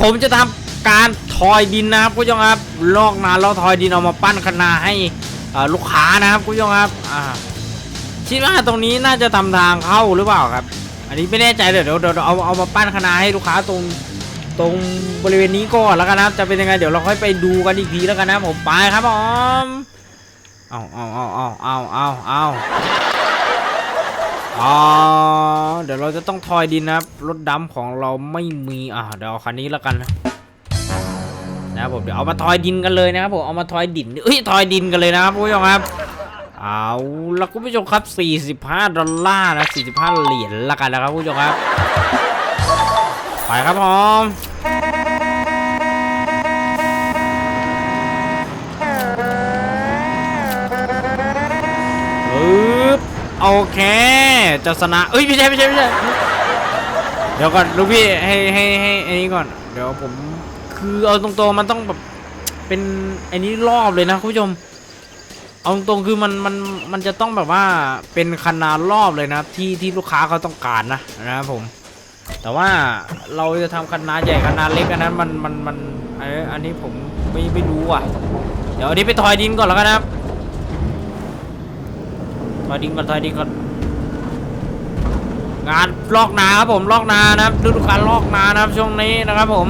ผมจะทำการทอยดินนะครับคุณผู้ชมครับลอกนาแล้วทอยดินเอามาปั้นคณาให้ลูกค้านะครับคุณผู้ชมครับคิดว่าตรงนี้น่าจะทำทางเข้าหรือเปล่าครับ อันนี้ไม่แน่ใจเดี๋ยวเดี๋ยวเอาเอามาปั้นคณาให้ลูกค้าตรงตรงบริเวณนี้ก่อนแล้วกันนะครับจะเป็นยังไงเดี๋ยวเราค่อยไปดูกันอีกทีแล้วกันนะครับผมไปครับผมเอาเอาเอาเอาเอาเอาเอา อ๋อเดี๋ยวเราจะต้องทอยดินนะครับ รถดำของเราไม่มีอ่าเดี๋ยวเอาคันนี้แล้วกันนะนะครับผมเดี๋ยวเอามาทอยดินกันเลยนะครับผมเอามาทอยดินเอ้ยทอยดินกันเลยนะครับคุณผู้ชมครับเอาละคุณผู้ชมครับ 45 ดอลลาร์นะ 45 เหรียญละกันนะครับคุณผู้ชมครับ ไปครับผม โอเคจะชนะเอ้ยไม่ใช่ไม่ใช่ไม่ใช่เดี๋ยวก่อนลูกพี่ให้ให้ให้ไอ้นี้ก่อน เดี๋ยวผมคือเอาตรงๆมันต้องแบบเป็นไอ้นี้รอบเลยนะคุณผู้ชม เอาตรงๆคือมันมันมันจะต้องแบบว่าเป็นคันนารอบเลยนะที่ที่ลูกค้าเขาต้องการนะนะครับผม แต่ว่าเราจะทำคันนาใหญ่คันนาเล็กอันนั้นมันมันมันอันนี้อันนี้ผมไม่ไม่รู้อะ เดี๋ยวอันนี้ไปทอยดินก่อนแล้วกันนะครับ ทอยดินก่อนทอยดินก่อนงานลอกนาครับผมลอกนานะครับฤดูกาลลอกนานะครับช่วงนี้นะครับผม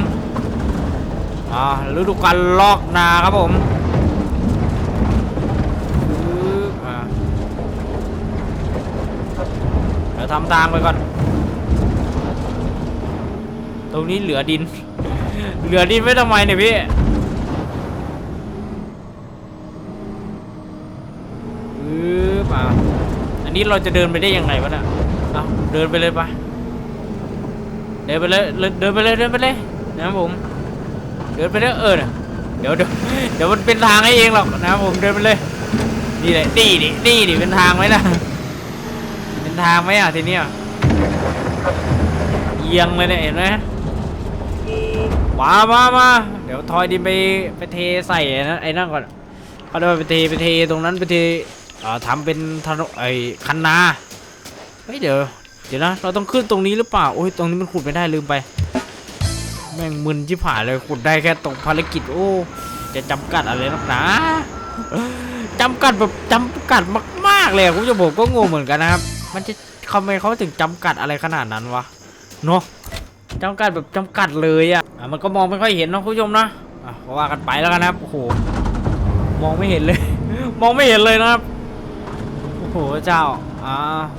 อ่าฤดูกาลลอกนาครับผมเดี๋ยวทำทางไปก่อน ตรงนี้เหลือดิน เหลือดินไว้ทำไมเนี่ยพี่ ปึ๊บอะ อันนี้เราจะเดินไปได้ยังไงวะเนี่ยเอาเดินไปเลยปะเดินไปเลยเดินไปเลยเดินไปเลยนะครับผม เดินไปเลยเออเนี่ยเดี๋ยวเดี๋ยวเดี๋ยวมันเป็นทางให้เองหรอกนะครับผมเดินไปเลยนี่แหละนี่ดินี่ดิเป็นทางไหมล่ะเป็นทางไหมอะทีเนี้ยเอียงเลยเนี่ยเห็นไหมมามามาเดี๋ยวทอยดินไปไปเทใส่ไอ้นั่นไอ้นั่นก่อนเขาเดินไปเทไปเทตรงนั้นไปเท ทำเป็นถนนไอ้คันนาเฮ้ยเดี๋ยวเดี๋ยวนะ เราต้องขึ้นตรงนี้หรือเปล่า โอ้ย ตรงนี้มันขุดไม่ได้ลืมไป แม่งมึนชิบหายเลยขุดได้แค่ตรงภารกิจ โอ้ จะจำกัดอะไรนักหนาจำกัดแบบจำกัดมาก ๆ เลยคุณผู้ชมผมก็งงเหมือนกันนะครับ มันจะทำไมเขาถึงจำกัดอะไรขนาดนั้นวะ เนาะจำกัดแบบจำกัดเลยอะอะ มันก็มองไม่ค่อยเห็นนะคุณผู้ชมนะอะว่ากันไปแล้วกันนะครับ โอ้โห มองไม่เห็นเลย มองไม่เห็นเลยนะครับ โอ้โหเจ้าอ่า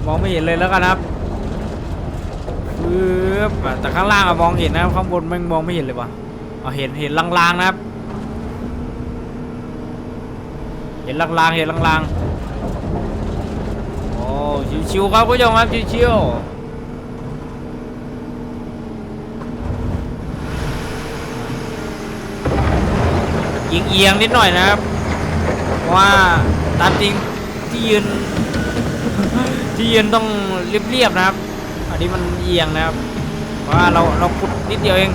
มองไม่เห็นเลยแล้วกันครับปึ๊บแต่ข้างล่างอะมองเห็นนะครับข้างบนแม่งมองไม่เห็นเลยวะอ๋อเห็นเห็นลางๆนะครับ เห็นลางๆเห็นลางๆโอ้ชิวๆครับคุณผู้ชมครับชิวๆเอียงๆนิดหน่อยนะครับ เพราะว่าตามจริง ยืน ที่ยืนต้องเรียบๆนะครับ อันนี้มันเอียงนะครับ เพราะว่าเราเราขุดนิดเดียวเอง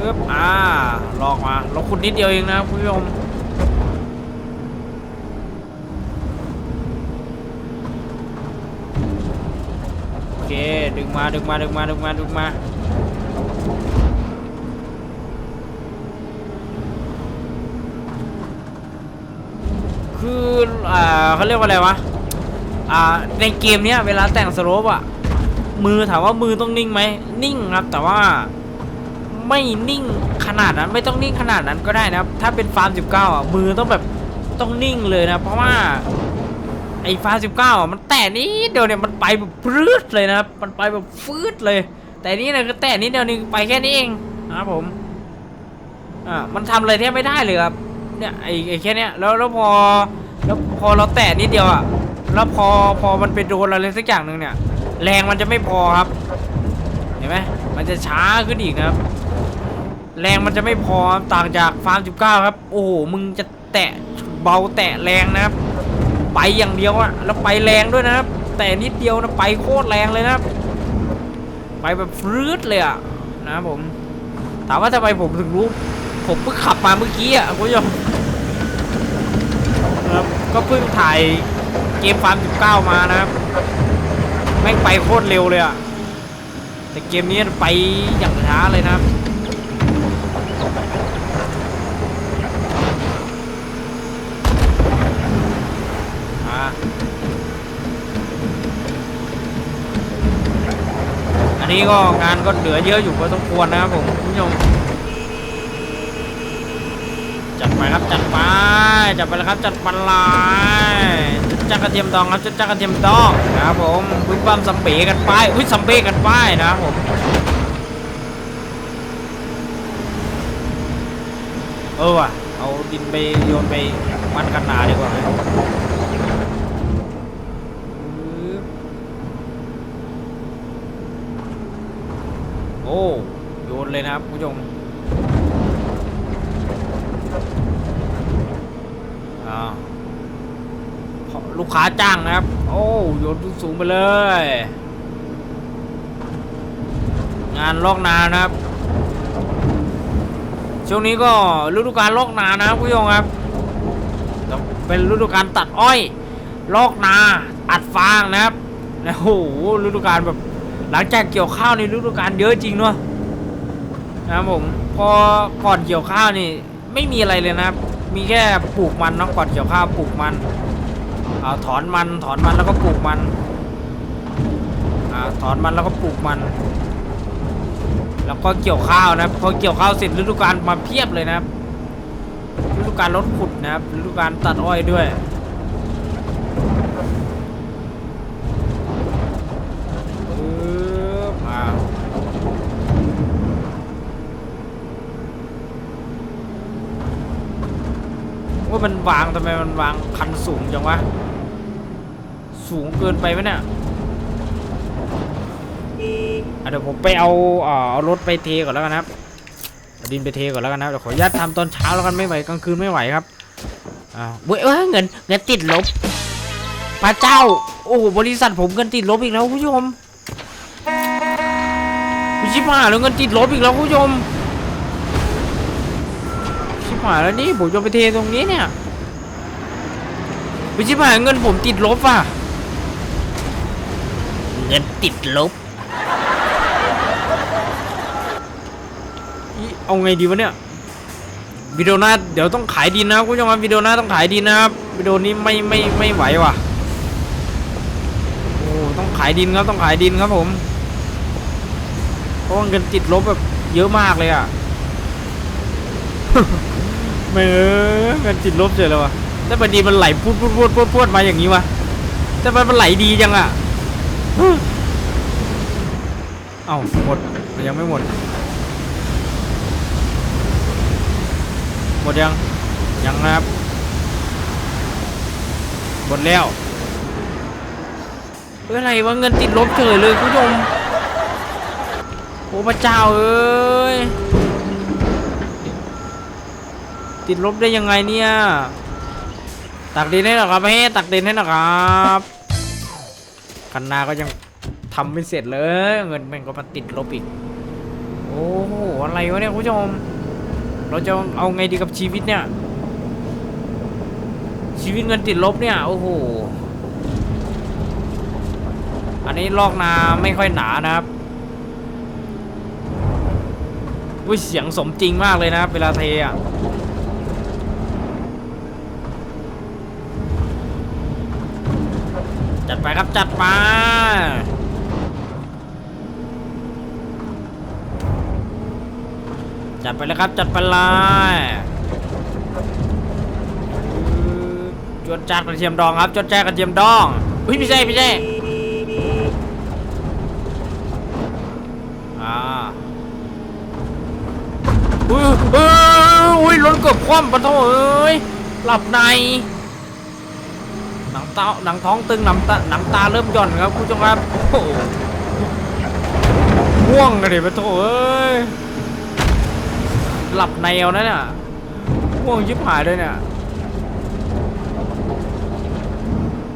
ปึ๊บอ่าลอกมาลอกคุณนิดเดียวเองนะครับคุณผู้ชมโอเคดึงมาดึงมาดึงมาดึงมาดึงมา คืออ่าเขาเรียกว่าอะไรวะอ่าในเกมเนี้ยเวลาแต่งสโลปอะมือถามว่ามือต้องนิ่งไหมนิ่งครับ แต่ว่าไม่นิ่งขนาดนั้นไม่ต้องนิ่งขนาดนั้นก็ได้นะครับ ถ้าเป็นฟาร์ม 19 อะ มือต้องแบบต้องนิ่งเลยนะ เพราะว่าไอ้ฟาร์ม 19 อะมันแตะนิดเดียวเนี่ยมันไปแบบปลื้ดเลยนะครับมันไปแบบฟืดเลย แต่นี่นี่ยคือแตะนิดเดียวนึงไปแค่นี้เองนะครับผมอ่ามันทำอะไรแทบไม่ได้เลยครับ เนี่ยไอ้ไอ้แค่เนี้ยแล้วแล้วพอแล้วพอเราแตะนิดเดียวอะแล้วพอพอมันไปโดนอะไรสักอย่างหนึ่งเนี่ย แรงมันจะไม่พอครับ เห็นไหมมันจะช้าขึ้นอีกครับ แรงมันจะไม่พอต่างจากฟาร์ม19ครับ โอ้โหมึงจะแตะเบาแตะแรงนะครับ ไปอย่างเดียวอะแล้วไปแรงด้วยนะครับ แต่นิดเดียวนะไปโคตรแรงเลยนะครับ ไปแบบฟรืดเลยอะนะครับผม ถามว่าทำไมผมถึงรู้ ผมเพิ่งขับมาเมื่อกี้อะคุณผู้ชมครับก็เพิ่งถ่ายเกมฟาร์ม19 มานะครับแม่งไปโคตรเร็วเลยอะแต่เกมนี้ไปอย่างช้าเลยนะครับอันนี้ก็งานก็เหลือเยอะอยู่พอสมควรนะครับผมคุณผู้ชม จัดไปจัดไปแล้วครับจัดไปเลยจัดกระเทียมดองครับจัดจัดกระเทียมดองนะครับผมบึ้มบั้มสัมเปกันไปอุ้ยสัมเปกันไปนะครับผมเออว่ะเอาดินไปโยนไปมันกันนาดีกว่าโอ้โยนเลยนะครับผู้ชม อ่าลูกค้าจ้างนะครับ โอ้โยนสูงไปเลย งานลอกนานะครับ ช่วงนี้ก็ฤดูกาลลอกนานะครับผู้ชมครับ เป็นฤดูกาลตัดอ้อย ลอกนา อัดฟางนะครับโอ้โหฤดูกาลแบบ หลังจากเกี่ยวข้าวในฤดูกาลเยอะจริงเนาะนะครับผมพอก่อนเกี่ยวข้าวนี่ ไม่มีอะไรเลยนะครับ มีแค่ปลูกมันเนาะก่อนเกี่ยวข้าวปลูกมันอาถอนมันถอนมันแล้วก็ปลูกมันอาถอนมันแล้วก็ปลูกมัน แล้วก็เกี่ยวข้าวนะพอเกี่ยวข้าวเสร็จฤดูกาลมาเพียบเลยนะครับฤดูกาลรถขุดนะครับฤดูกาลตัดอ้อยด้วยปึ๊บอ่า ว่ามันวางทำไมมันวางคันสูงจังวะ สูงเกินไปไหมเนี่ยเดี๋ยวผมไปเอาเอ่อเอารถไปเทก่อนแล้วกันนะครับเอาดินไปเทก่อนแล้วกันนะเดี๋ยวขออนุญาตทำตอนเช้าแล้วกันไม่ไหวกลางคืนไม่ไหวครับอ่าเว้ยเอ้ยเงินเงินติดลบ พระเจ้า โอ้บริษัทผมเงินติดลบอีกแล้วคุณผู้ชมชิบหายแล้วเงินติดลบอีกแล้วคุณผู้ชม ชิบหายแล้วนี่ผมจะไปเทตรงนี้เนี่ยชิบหายเงินผมติดลบอะ เงินติดลบอีเอาไงดีวะเนี่ยวิดีโอหน้าเดี๋ยวต้องขายดินนะครับคุณผู้ชมครับวิดีโอหน้าต้องขายดินนะครับวิดีโอนี้ไม่ไม่ไม่ไหวว่ะโอ้ต้องขายดินครับต้องขายดินครับผมเพราะว่าเงินติดลบแบบเยอะมากเลยอะ ไม่เออเงินติดลบเฉยเลยวะแต่บัดดีมันไหลพูดพูดพูดพูดพูดมาอย่างนี้วะแต่มันมันไหลดีจังอะเอ้าหมดมันยังไม่หมด หมดยังยังนะครับ หมดแล้วเฮ้ยอะไรวะเงินติดลบเฉยเลยคุณผู้ชมโอ้พระเจ้าเอ้ย ติดลบได้ยังไงเนี่ย ตักดินให้หน่อยครับเฮ้ตักดินให้หน่อยครับคันนาก็ยังทำไม่เสร็จเลย เงินมันก็มาติดลบอีก โอ้โหอะไรวะเนี่ยคุณผู้ชม เราจะเอาไงดีกับชีวิตเนี่ย ชีวิตเงินติดลบเนี่ย โอ้โห อันนี้ลอกนาไม่ค่อยหนานะครับอุ้ยเสียงสมจริงมากเลยนะครับเวลาเทอะ จัดไปครับจัดไปจัดไปเลยครับจัดไปเลยจวนจัดกระเทียมดองครับจวนแจ้กระเทียมดองอุ้ยพี่ใช่พี่ใช่อ่าอุ้ยอุ้ยรถเกือบคว่ำปะโถเอ้ยหลับใน ตาหนังท้องตึงหนังตาหนังตาเริ่มหย่อนครับคุณผู้ชมครับโอ้หง่วงกันดิปโถเอ้ยหลับในเอานะเนี่ยง่วงชิบหายเลยเนี่ย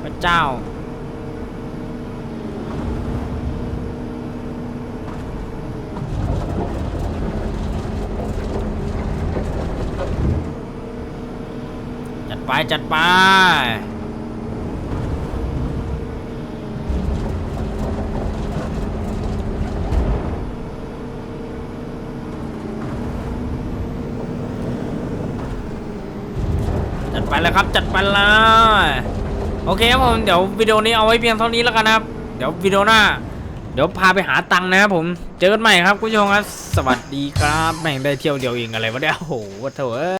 พระเจ้าจัดไปจัดไป เลยครับ จัดไปเลยโอเคครับผมเดี๋ยววิดีโอนี้เอาไว้เพียงเท่านี้แล้วกันนะครับ เดี๋ยววิดีโอหน้า เดี๋ยวพาไปหาตังค์นะครับผมเจอกันใหม่ครับคุณผู้ชมครับ สวัสดีครับแม่งได้เที่ยวเดียวเองอะไรวะเนี่ยโอ้โหโถ่เอ้ย